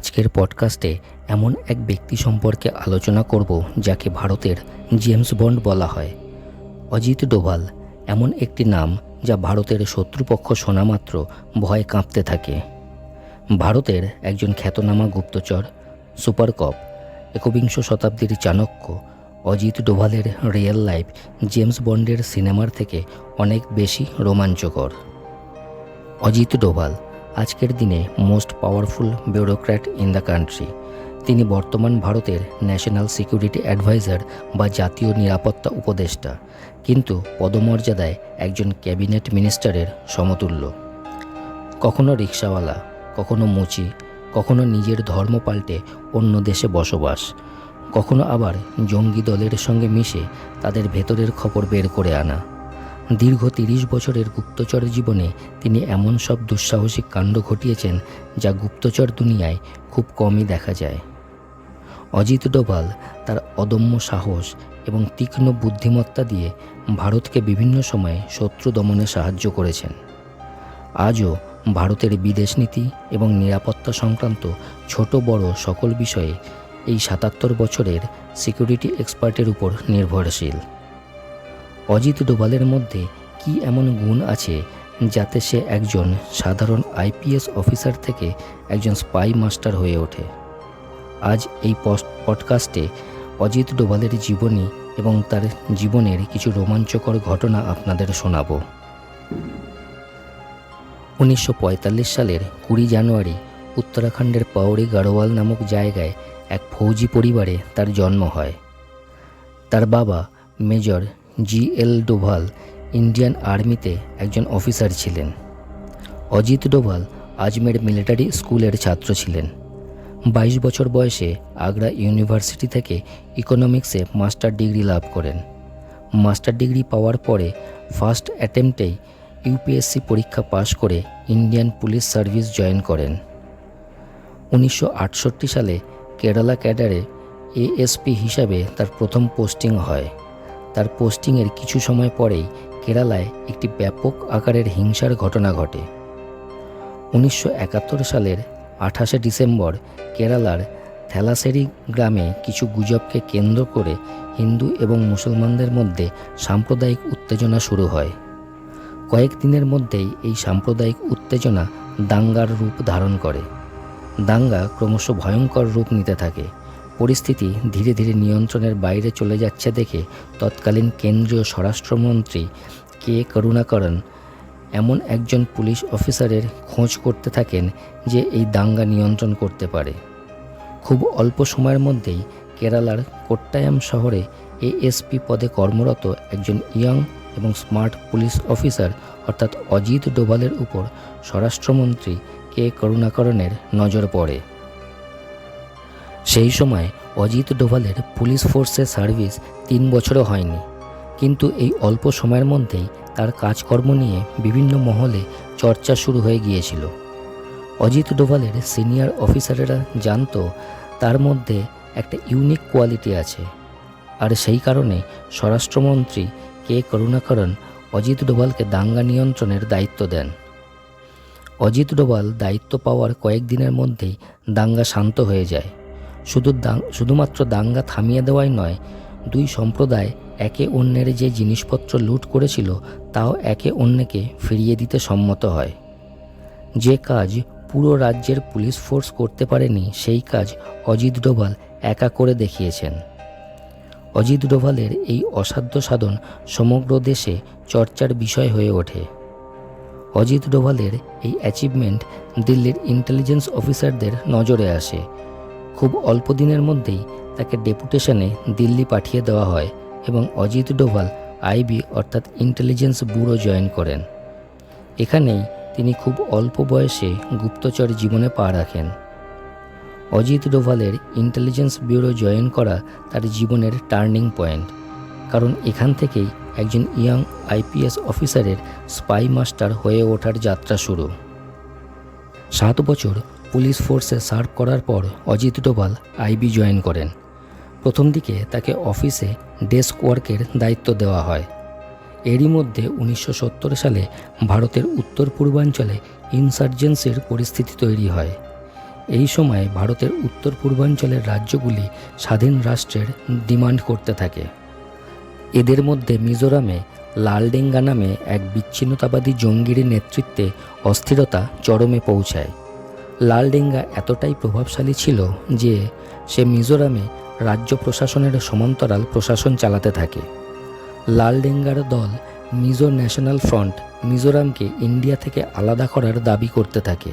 আজকের পডকাস্টে এমন এক ব্যক্তি সম্পর্কে আলোচনা করব যাকে ভারতের জেমস বন্ড বলা হয়। অজিত ডোভাল এমন একটি নাম যা ভারতের শত্রুপক্ষ শোনা মাত্র ভয় কাঁপতে থাকে। ভারতের একজন খ্যাতনামা গুপ্তচর সুপার কপ একবিংশ শতাব্দীর চাণক্য, অজিত ডোভালের রিয়েল লাইফ জেমস বন্ডের সিনেমার থেকে অনেক বেশি রোমাঞ্চকর। অজিত ডোভাল আজকের দিনে most powerful bureaucrat in the country. তিনি বর্তমান ভারতের ন্যাশনাল সিকিউরিটি অ্যাডভাইজার বা জাতীয় নিরাপত্তা উপদেষ্টা, কিন্তু পদমর্যাদায় একজন ক্যাবিনেট মিনিস্টারের সমতুল্য। কখনো রিক্সাওয়ালা, কখনো মুচি, কখনো নিজের ধর্ম পাল্টে অন্য দেশে বসবাস, কখনো আবার জঙ্গি দলের সঙ্গে মিশে তাদের ভেতরের খবর বের করে আনা। দীর্ঘ তিরিশ বছরের গুপ্তচর জীবনে তিনি এমন সব দুঃসাহসিক কাণ্ড ঘটিয়েছেন যা গুপ্তচর দুনিয়ায় খুব কমই দেখা যায়। অজিত ডোভাল তার অদম্য সাহস এবং তীক্ষ্ণ বুদ্ধিমত্তা দিয়ে ভারতকে বিভিন্ন সময়ে শত্রু দমনে সাহায্য করেছেন। আজও ভারতের বিদেশ নীতি এবং নিরাপত্তা সংক্রান্ত ছোট বড় সকল বিষয়ে এই সাতাত্তর বছরের সিকিউরিটি এক্সপার্টের উপর নির্ভরশীল। অজিত ডোভালের মধ্যে কি এমন গুণ আছে যাতে সে একজন সাধারণ আইপিএস অফিসার থেকে একজন স্পাই মাস্টার হয়ে ওঠে? আজ এই পডকাস্টে অজিত ডোভালের জীবনী এবং তার জীবনের কিছু রোমাঞ্চকর ঘটনা আপনাদের শোনাব। উনিশশো পঁয়তাল্লিশ সালের কুড়ি জানুয়ারি, উত্তরাখণ্ডের পাওড়ি গাড়োয়াল নামক জায়গায় এক ফৌজি পরিবারে তার জন্ম হয়। তার বাবা major G L Doval, Indian আর্মিতে একজন অফিসার ছিলেন। অজিত ডোভাল আজমের মিলিটারি স্কুলের ছাত্র ছিলেন। বাইশ বছর বয়সে আগ্রা ইউনিভার্সিটি থেকে ইকোনমিক্সে মাস্টার ডিগ্রি লাভ করেন। মাস্টার ডিগ্রি পাওয়ার পরে ফার্স্ট অ্যাটেম্পটেই ইউপিএসসি পরীক্ষা পাশ করে ইন্ডিয়ান পুলিশ সার্ভিস জয়েন করেন। উনিশশো আটষট্টি সালে কেরালা ক্যাডারে এএসপি হিসাবে তার প্রথম পোস্টিং হয়। তার পোস্টিংয়ের কিছু সময় পরেই কেরালায় একটি ব্যাপক আকারের হিংসার ঘটনা ঘটে। উনিশশো একাত্তর সালের আঠাশে ডিসেম্বর কেরালার থ্যালাসেরি গ্রামে কিছু গুজবকে কেন্দ্র করে হিন্দু এবং মুসলমানদের মধ্যে সাম্প্রদায়িক উত্তেজনা শুরু হয়। কয়েকদিনের মধ্যেই এই সাম্প্রদায়িক উত্তেজনা দাঙ্গার রূপ ধারণ করে। দাঙ্গা ক্রমশ ভয়ঙ্কর রূপ নিতে থাকে। পরিস্থিতি ধীরে ধীরে নিয়ন্ত্রণের বাইরে চলে যাচ্ছে দেখে তৎকালীন কেন্দ্রীয় স্বরাষ্ট্রমন্ত্রী কে করুণাকরণ এমন একজন পুলিশ অফিসারের খোঁজ করতে থাকেন যে এই দাঙ্গা নিয়ন্ত্রণ করতে পারে। খুব অল্প সময়ের মধ্যেই কেরালার কোট্টায়াম শহরে এএসপি পদে কর্মরত একজন ইয়ং এবং স্মার্ট পুলিশ অফিসার অর্থাৎ অজিত ডোভালের উপর স্বরাষ্ট্রমন্ত্রী কে করুণাকরণের নজর পড়ে। সেই সময় অজিত ডোভালের পুলিশ ফোর্সের সার্ভিস তিন বছরও হয়নি। কিন্তু এই অল্প সময়ের মধ্যেই তার কাজকর্ম নিয়ে বিভিন্ন মহলে চর্চা শুরু হয়ে গিয়েছিল। অজিত ডোভালের সিনিয়র অফিসারেরা জানতো, তার মধ্যে একটা ইউনিক কোয়ালিটি আছে। আর সেই কারণে স্বরাষ্ট্রমন্ত্রী কে করুণাকরণ অজিত ডোভালকে দাঙ্গা নিয়ন্ত্রণের দায়িত্ব দেন। অজিত ডোভাল দায়িত্ব পাওয়ার কয়েকদিনের মধ্যেই দাঙ্গা শান্ত হয়ে যায়। শুধু শুধুমাত্র দাঙ্গা থামিয়ে দেওয়াই নয়, দুই সম্প্রদায় একে অন্যের যে জিনিসপত্র লুট করেছিল, তাও একে অন্যকে ফিরিয়ে দিতে সম্মত হয়। যে কাজ পুরো রাজ্যের পুলিশ ফোর্স করতে পারেনি, সেই কাজ অজিত ডোভাল একা করে দেখিয়েছেন। অজিত ডোভালের এই অসাধ্য সাধন সমগ্র দেশে চর্চার বিষয় হয়ে ওঠে। অজিত ডোভালের এই অ্যাচিভমেন্ট দিল্লির ইন্টেলিজেন্স অফিসারদের নজরে আসে। খুব অল্প দিনের মধ্যেই তাকে ডেপুটেশনে দিল্লি পাঠিয়ে দেওয়া হয় এবং অজিত ডোভাল আইবি অর্থাৎ ইন্টেলিজেন্স ব্যুরো জয়েন করেন। এখানেই তিনি খুব অল্প বয়সে গুপ্তচর জীবনে পা রাখেন। অজিত ডোভালের ইন্টেলিজেন্স ব্যুরো জয়েন করা তার জীবনের টার্নিং পয়েন্ট, কারণ এখান থেকেই একজন ইয়াং আইপিএস অফিসারের স্পাই মাস্টার হয়ে ওঠার যাত্রা শুরু। সাত বছর পুলিশ ফোর্সে সার্ভ করার পর অজিত ডোভাল আইবি জয়েন করেন। প্রথম দিকে তাকে অফিসে ডেস্ক ওয়ার্কের দায়িত্ব দেওয়া হয়। এরই মধ্যে উনিশশো সত্তর সালে ভারতের উত্তর পূর্বাঞ্চলে ইনসার্জেন্সির পরিস্থিতি তৈরি হয়। এই সময় ভারতের উত্তর পূর্বাঞ্চলের রাজ্যগুলি স্বাধীন রাষ্ট্রের ডিমান্ড করতে থাকে। এদের মধ্যে মিজোরামে লালডেঙ্গা নামে এক বিচ্ছিন্নতাবাদী জঙ্গির নেতৃত্বে অস্থিরতা চরমে পৌঁছায়। লালডেঙ্গা এতটাই প্রভাবশালী ছিল যে সে মিজোরামে রাজ্য প্রশাসনের সমান্তরাল প্রশাসন চালাতে থাকে। লালডেঙ্গার দল মিজো ন্যাশনাল ফ্রন্ট মিজোরামকে ইন্ডিয়া থেকে আলাদা করার দাবি করতে থাকে।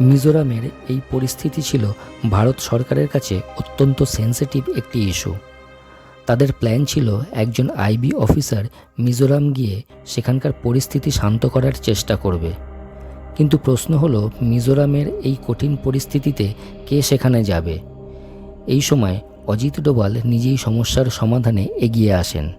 মিজোরামের এই পরিস্থিতি ছিল ভারত সরকারের কাছে অত্যন্ত সেন্সিটিভ একটি ইস্যু। তাদের প্ল্যান ছিল একজন আইবি অফিসার মিজোরাম গিয়ে সেখানকার পরিস্থিতি শান্ত করার চেষ্টা করবে। কিন্তু প্রশ্ন হলো, মিজোরামের এই কঠিন পরিস্থিতিতে কে সেখানে যাবে? এই সময় অজিত ডোভাল নিজেই সমস্যার সমাধানে এগিয়ে আসেন।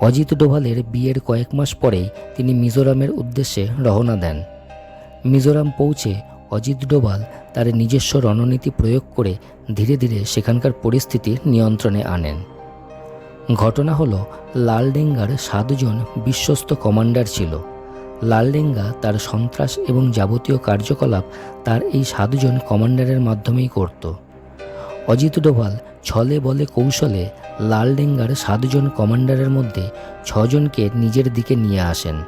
অজিত ডোভালের বিয়ের কয়েক মাস পরেই তিনি মিজোরামের উদ্দেশ্যে রওনা দেন। মিজোরাম পৌঁছে অজিত ডোভাল তার নিজস্ব রণনীতি প্রয়োগ করে ধীরে ধীরে সেখানকার পরিস্থিতি নিয়ন্ত্রণে আনেন। ঘটনা হলো, লালডেঙ্গার সাতজন বিশ্বস্ত কমান্ডার ছিল। লালডেঙ্গা তার সন্ত্রাস এবং যাবতীয় কার্যকলাপ তার এই সাতজন কমান্ডারের মাধ্যমেই করত। অজিত ডোভাল ছলে বলে কৌশলে লালডেঙ্গার সাতজন কমান্ডারের মধ্যে ছজনকে নিজের দিকে নিয়ে আসেন।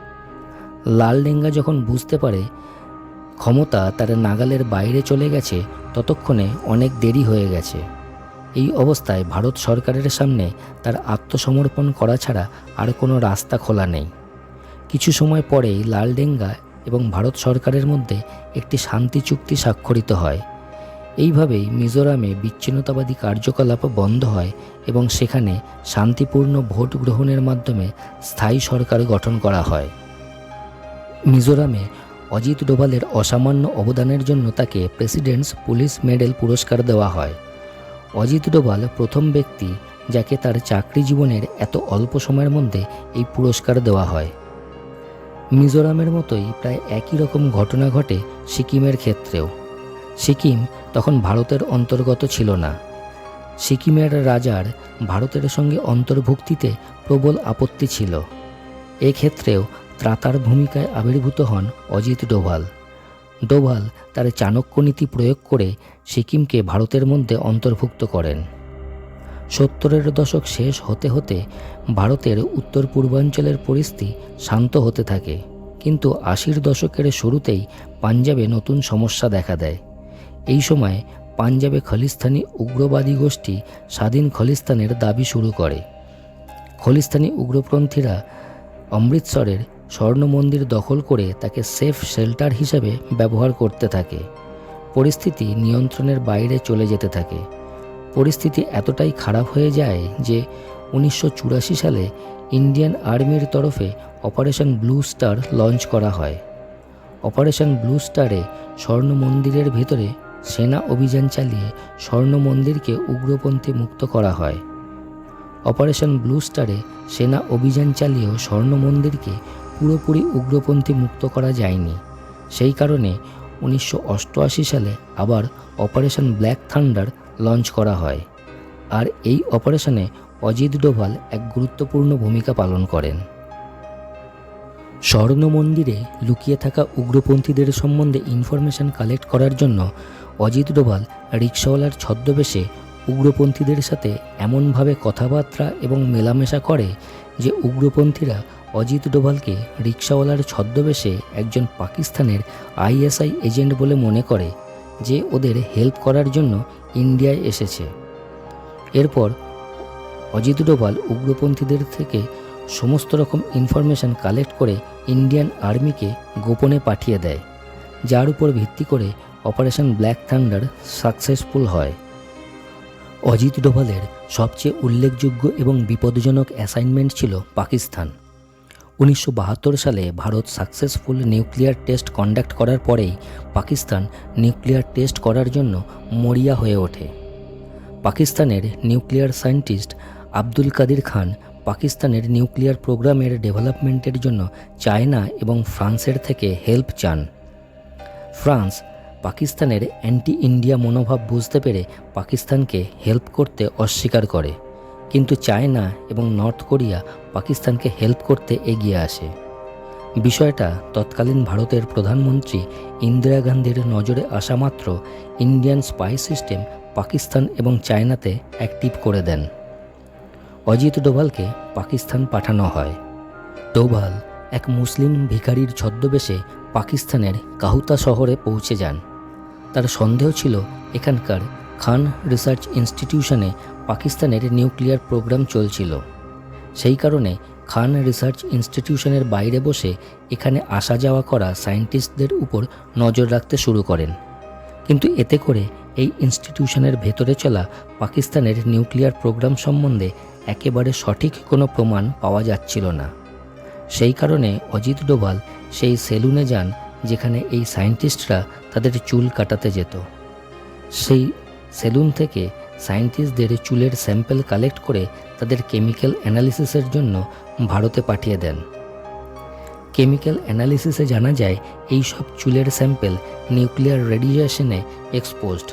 লালডেঙ্গা যখন বুঝতে পারে ক্ষমতা তার নাগালের বাইরে চলে গেছে, ততক্ষণে অনেক দেরি হয়ে গেছে। এই অবস্থায় ভারত সরকারের সামনে তার আত্মসমর্পণ করা ছাড়া আর কোনো রাস্তা খোলা নেই। কিছু সময় পরেই লালডেঙ্গা এবং ভারত সরকারের মধ্যে একটি শান্তি চুক্তি স্বাক্ষরিত হয়। এইভাবেই মিজোরামে বিচ্ছিন্নতাবাদী কার্যকলাপ বন্ধ হয় এবং সেখানে শান্তিপূর্ণ ভোট গ্রহণের মাধ্যমে স্থায়ী সরকার গঠন করা হয়। মিজোরামে অজিত ডোভালের অসামান্য অবদানের জন্য তাকে প্রেসিডেন্টস পুলিশ মেডেল পুরস্কার দেওয়া হয়। অজিত ডোভাল প্রথম ব্যক্তি যাকে তার চাকরি জীবনের এত অল্প সময়ের মধ্যে এই পুরস্কার দেওয়া হয়। মিজোরামের মতোই প্রায় একই রকম ঘটনা ঘটে সিকিমের ক্ষেত্রেও। সিকিম তখন ভারতের অন্তর্গত ছিল না। সিকিমের রাজার ভারতের সঙ্গে অন্তর্ভুক্তিতে প্রবল আপত্তি ছিল। এক্ষেত্রেও ত্রাতার ভূমিকায় আবির্ভূত হন অজিত ডোভাল। ডোভাল তার চাণক্য নীতি প্রয়োগ করে সিকিমকে ভারতের মধ্যে অন্তর্ভুক্ত করেন। সত্তরের দশক শেষ হতে হতে ভারতের উত্তর পূর্বাঞ্চলের পরিস্থিতি শান্ত হতে থাকে। কিন্তু আশির দশকের শুরুতেই পাঞ্জাবে নতুন সমস্যা দেখা দেয়। এই সময় পাঞ্জাবে খলিস্তানি উগ্রবাদী গোষ্ঠী স্বাধীন খলিস্তানের দাবি শুরু করে। খলিস্তানি উগ্রপন্থীরা অমৃতসরের স্বর্ণ মন্দির দখল করে তাকে সেফ শেল্টার হিসেবে ব্যবহার করতে থাকে। পরিস্থিতি নিয়ন্ত্রণের বাইরে চলে যেতে থাকে। পরিস্থিতি এতটাই খারাপ হয়ে যায় যে উনিশশো চুরাশি সালে ইন্ডিয়ান আর্মির তরফে অপারেশন ব্লু স্টার লঞ্চ করা হয়। অপারেশন ব্লু স্টারে স্বর্ণ মন্দিরের ভেতরে সেনা অভিযান চালিয়ে স্বর্ণ মন্দিরকে উগ্রপন্থী মুক্ত করা হয়। অপারেশন ব্লু স্টারে সেনা অভিযান চালিয়েও স্বর্ণ মন্দিরকে পুরোপুরি উগ্রপন্থী মুক্ত করা যায়নি। সেই কারণে উনিশশো অষ্টআশি সালে আবার অপারেশন ব্ল্যাক থান্ডার লঞ্চ করা হয়। আর এই অপারেশনে অজিত ডোভাল এক গুরুত্বপূর্ণ ভূমিকা পালন করেন। স্বর্ণ মন্দিরে লুকিয়ে থাকা উগ্রপন্থীদের সম্বন্ধে ইনফরমেশন কালেক্ট করার জন্য অজিত ডোভাল রিক্সাওয়ালার ছদ্মবেশে উগ্রপন্থীদের সাথে এমনভাবে কথাবার্তা এবং মেলামেশা করে যে উগ্রপন্থীরা অজিত ডোভালকে রিক্সাওয়ালার ছদ্মবেশে একজন পাকিস্তানের আইএসআই এজেন্ট বলে মনে করে যে ওদের হেল্প করার জন্য ইন্ডিয়ায় এসেছে। এরপর অজিত ডোভাল উগ্রপন্থীদের থেকে সমস্ত রকম ইনফরমেশন কালেক্ট করে ইন্ডিয়ান আর্মিকে গোপনে পাঠিয়ে দেয়, যার উপর ভিত্তি করে অপারেশন ব্ল্যাক থান্ডার সাকসেসফুল হয়। অজিত ডোভালের সবচেয়ে উল্লেখযোগ্য এবং বিপজ্জনক অ্যাসাইনমেন্ট ছিল পাকিস্তান। উনিশশো বাহাত্তর সালে Bharat successful nuclear test conduct করার পরেই পাকিস্তান নিউক্লিয়ার টেস্ট করার জন্য মরিয়া হয়ে ওঠে। পাকিস্তানের নিউক্লিয়ার সায়েন্টিস্ট আব্দুল কাদির খান পাকিস্তানের নিউক্লিয়ার প্রোগ্রামের ডেভেলপমেন্টের জন্য চায়না এবং ফ্রান্সের থেকে হেল্প চান। ফ্রান্স পাকিস্তানের অ্যান্টি ইন্ডিয়া মনোভাব বুঝতে পেরে পাকিস্তানকে হেল্প করতে অস্বীকার করে। কিন্তু চায়না এবং নর্থ কোরিয়া পাকিস্তানকে হেল্প করতে এগিয়ে আসে। বিষয়টা তৎকালীন ভারতের প্রধানমন্ত্রী ইন্দিরা গান্ধীর নজরে আসা মাত্র ইন্ডিয়ান স্পাই সিস্টেম পাকিস্তান এবং চায়নাতে অ্যাক্টিভ করে দেন। অজিত ডোভালকে পাকিস্তান পাঠানো হয়। ডোভাল এক মুসলিম ভিখারির ছদ্মবেশে পাকিস্তানের কাহুতা শহরে পৌঁছে যান। তার সন্দেহ ছিল এখানকার খান রিসার্চ ইনস্টিটিউশনে পাকিস্তানের নিউক্লিয়ার প্রোগ্রাম চলছিল। সেই কারণে খান রিসার্চ ইনস্টিটিউশনের বাইরে বসে এখানে আসা যাওয়া করা সায়েন্টিস্টদের উপর নজর রাখতে শুরু করেন। কিন্তু এতে করে এই ইনস্টিটিউশনের ভেতরে চলা পাকিস্তানের নিউক্লিয়ার প্রোগ্রাম সম্বন্ধে একেবারে সঠিক কোনো প্রমাণ পাওয়া যাচ্ছিল না। সেই কারণে অজিত ডোভাল সেই সেলুনে যান যেখানে এই সায়েন্টিস্টরা তাদের চুল কাটাতে যেত। সেই সেলুন থেকে সায়েন্টিস্টদের চুলের স্যাম্পেল কালেক্ট করে তাদের কেমিক্যাল অ্যানালিসিসের জন্য ভারতে পাঠিয়ে দেন। কেমিক্যাল অ্যানালিসিসে জানা যায়, এই সব চুলের স্যাম্পেল নিউক্লিয়ার রেডিয়েশনে এক্সপোজড।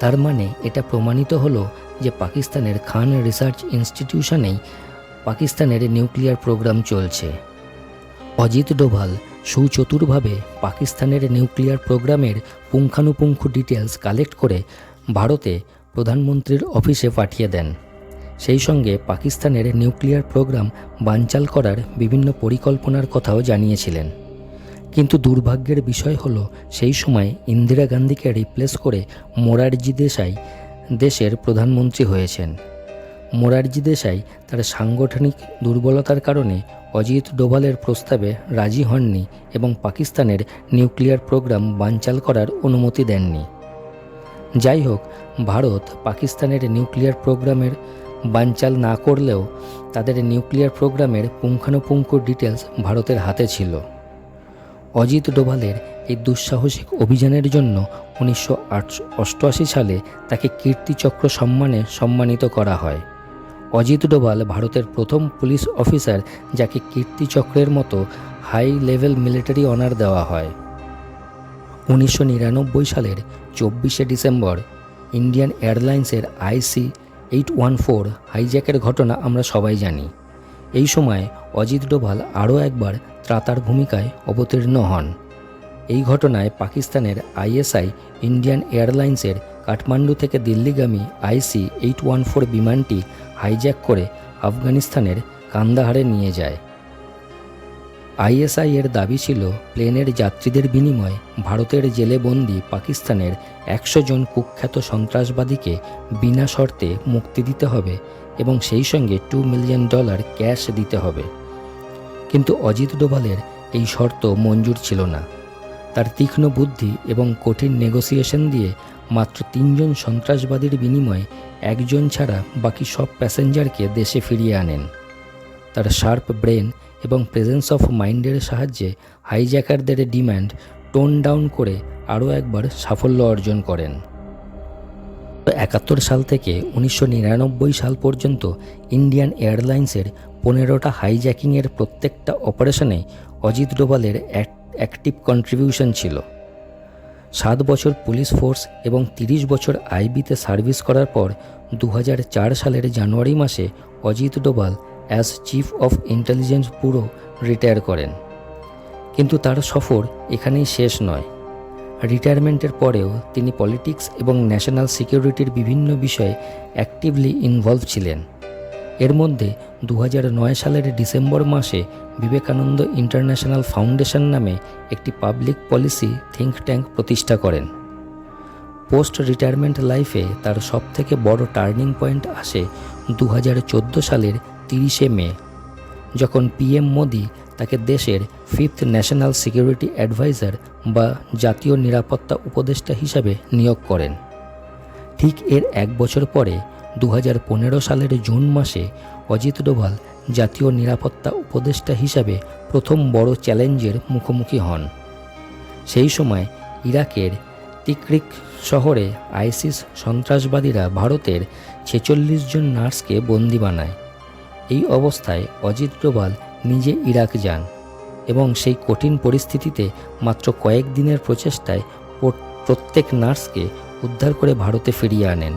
তার মানে এটা প্রমাণিত হলো যে পাকিস্তানের খান রিসার্চ ইনস্টিটিউশনেই পাকিস্তানের নিউক্লিয়ার প্রোগ্রাম চলছে। অজিত ডোভাল সুচতুরভাবে পাকিস্তানের নিউক্লিয়ার প্রোগ্রামের পুঙ্খানুপুঙ্খ ডিটেলস কালেক্ট করে ভারতে প্রধানমন্ত্রীর অফিসে পাঠিয়ে দেন। সেই সঙ্গে পাকিস্তানের নিউক্লিয়ার প্রোগ্রাম বানচাল করার বিভিন্ন পরিকল্পনার কথাও জানিয়েছিলেন। কিন্তু দুর্ভাগ্যের বিষয় হল, সেই সময় ইন্দিরা গান্ধীকে রিপ্লেস করে মোরারজি দেশাই দেশের প্রধানমন্ত্রী হয়েছেন। মোরারজি দেশাই তার সাংগঠনিক দুর্বলতার কারণে অজিত ডোভালের প্রস্তাবে রাজি হননি এবং পাকিস্তানের নিউক্লিয়ার প্রোগ্রাম বানচাল করার অনুমতি দেননি। যাই হোক ভারত পাকিস্তানের নিউক্লিয়ার প্রোগ্রামের বানচাল না করলেও তাদের নিউক্লিয়ার প্রোগ্রামের পুঙ্খানুপুঙ্খ ডিটেলস ভারতের হাতে ছিল। অজিত ডোভালের এই দুঃসাহসিক অভিযানের জন্য উনিশশো অষ্টআশি সালে তাকে কীর্তিচক্র সম্মানে সম্মানিত করা হয়। অজিত ডোভাল ভারতের প্রথম পুলিশ অফিসার যাকে কীর্তিচক্রের মতো হাই লেভেল মিলিটারি অনার দেওয়া হয়। উনিশশো নিরানব্বই সালের চব্বিশে ডিসেম্বর ইন্ডিয়ান এয়ারলাইন্সের আইসি এইট ওয়ান ফোর হাইজ্যাকের ঘটনা আমরা সবাই জানি। এই সময় অজিত ডোভাল আরও একবার ত্রাতার ভূমিকায় অবতীর্ণ হন। এই ঘটনায় পাকিস্তানের আইএসআই ইন্ডিয়ান এয়ারলাইন্সের কাঠমান্ডু থেকে দিল্লিগামী আইসি এইট ওয়ান ফোর বিমানটি হাইজ্যাক করে আফগানিস্তানের কান্দাহারে নিয়ে যায়। আইএসআই এর দাবি ছিল, প্লেনের যাত্রীদের বিনিময়ে ভারতের জেলে বন্দি পাকিস্তানের একশো জন কুখ্যাত সন্ত্রাসবাদীকে বিনা শর্তে মুক্তি দিতে হবে এবং সেই সঙ্গে টু মিলিয়ন ডলার ক্যাশ দিতে হবে। কিন্তু অজিত ডোভালের এই শর্ত মঞ্জুর ছিল না। তার তীক্ষ্ণ বুদ্ধি এবং কঠিন নেগোসিয়েশন দিয়ে মাত্র তিনজন সন্ত্রাসবাদীর বিনিময়ে একজন ছাড়া বাকি সব প্যাসেঞ্জারকে দেশে ফিরিয়ে আনেন। তার শার্প ব্রেন এবং প্রেজেন্স অফ মাইন্ডের সাহায্যে হাইজ্যাকারদের ডিম্যান্ড টোন ডাউন করে আরও একবার সাফল্য অর্জন করেন। একাত্তর সাল থেকে উনিশশো নিরানব্বই সাল পর্যন্ত ইন্ডিয়ান এয়ারলাইন্সের পনেরোটা হাইজ্যাকিংয়ের প্রত্যেকটা অপারেশনে অজিত ডোভালের অ্যাক্টিভ কন্ট্রিবিউশন ছিল। সাত বছর পুলিশ ফোর্স এবং তিরিশ বছর আইবিতে সার্ভিস করার পর দু হাজার চার সালের জানুয়ারি মাসে Ajit Doval as chief of intelligence bureau retire করেন। কিন্তু তার সফর এখানেই শেষ নয়। রিটায়ারমেন্টের পরেও তিনি পলিটিক্স এবং ন্যাশনাল সিকিউরিটির বিভিন্ন বিষয়ে অ্যাক্টিভলি ইনভলভ ছিলেন। এর মধ্যে দু হাজার নয় সালের ডিসেম্বর মাসে বিবেকানন্দ ইন্টারন্যাশনাল ফাউন্ডেশন নামে একটি পাবলিক পলিসি থিঙ্ক ট্যাঙ্ক প্রতিষ্ঠা করেন। পোস্ট রিটায়ারমেন্ট লাইফে তার সবথেকে বড় টার্নিং পয়েন্ট আসে দু হাজার চোদ্দ সালের তিরিশে মে, যখন পিএম মোদি তাকে দেশের ফিফথ ন্যাশনাল সিকিউরিটি অ্যাডভাইজার বা জাতীয় নিরাপত্তা উপদেষ্টা হিসাবে নিয়োগ করেন। ঠিক এর এক বছর পরে দু হাজার পনেরো সালের জুন মাসে অজিত ডোভাল জাতীয় নিরাপত্তা উপদেষ্টা হিসাবে প্রথম বড় চ্যালেঞ্জের মুখোমুখি হন। সেই সময় ইরাকের তিকরিক শহরে আইসিস সন্ত্রাসবাদীরা ভারতের ছেচল্লিশ জন নার্সকে বন্দি বানায়। এই অবস্থায় অজিত ডোভাল নিজে ইরাক যান এবং সেই কঠিন পরিস্থিতিতে মাত্র কয়েক দিনের প্রচেষ্টায় প্রত্যেক নার্সকে উদ্ধার করে ভারতে ফিরিয়ে আনেন।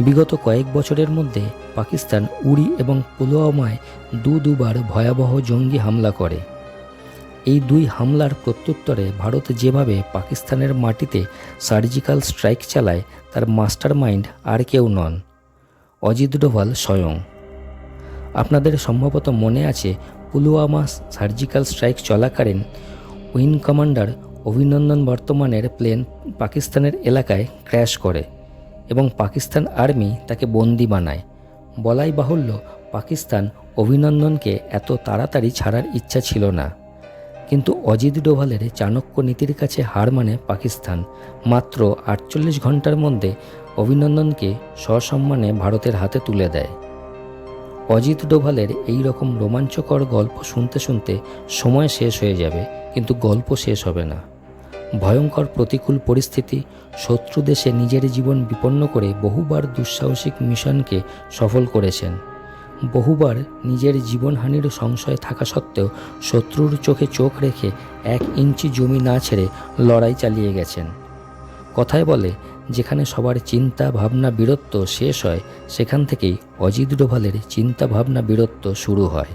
বিগত কয়েক বছরের মধ্যে পাকিস্তান উড়ি এবং পুলওয়ামায় দু দুবার ভয়াবহ জঙ্গি হামলা করে। এই দুই হামলার প্রত্যুত্তরে ভারত যেভাবে পাকিস্তানের মাটিতে সার্জিক্যাল স্ট্রাইক চালায়, তার মাস্টার মাইন্ড আর কেউ নন। অজিত ডোভাল স্বয়ং। আপনাদের সম্ভবত মনে আছে পুলওয়ামা সার্জিক্যাল স্ট্রাইক চলাকালীন উইং কমান্ডার অভিনন্দন বর্তমানের প্লেন পাকিস্তানের এলাকায় ক্র্যাশ করে এবং পাকিস্তান আর্মি তাকে বন্দি বানায়। বলাই বাহুল্য, পাকিস্তান অভিনন্দনকে এত তাড়াতাড়ি ছাড়ার ইচ্ছা ছিল না। কিন্তু অজিত ডোভালের চাণক্য নীতির কাছে হার মানে পাকিস্তান। মাত্র আটচল্লিশ ঘণ্টার মধ্যে অভিনন্দনকে সসম্মানে ভারতের হাতে তুলে দেয়। অজিত ডোভালের এই রকম রোমাঞ্চকর গল্প শুনতে শুনতে সময় শেষ হয়ে যাবে, কিন্তু গল্প শেষ হবে না। ভয়ঙ্কর প্রতিকূল পরিস্থিতি শত্রু দেশে নিজের জীবন বিপন্ন করে বহুবার দুঃসাহসিক মিশনকে সফল করেছেন। বহুবার নিজের জীবনহানির সংশয় থাকা সত্ত্বেও শত্রুর চোখে চোখ রেখে এক ইঞ্চি জমি না ছেড়ে লড়াই চালিয়ে গেছেন। কথায় বলে যেখানে সবার চিন্তা ভাবনা বীরত্ব শেষ হয়, সেখান থেকেই অজিত ডোভালের চিন্তা ভাবনা বীরত্ব শুরু হয়।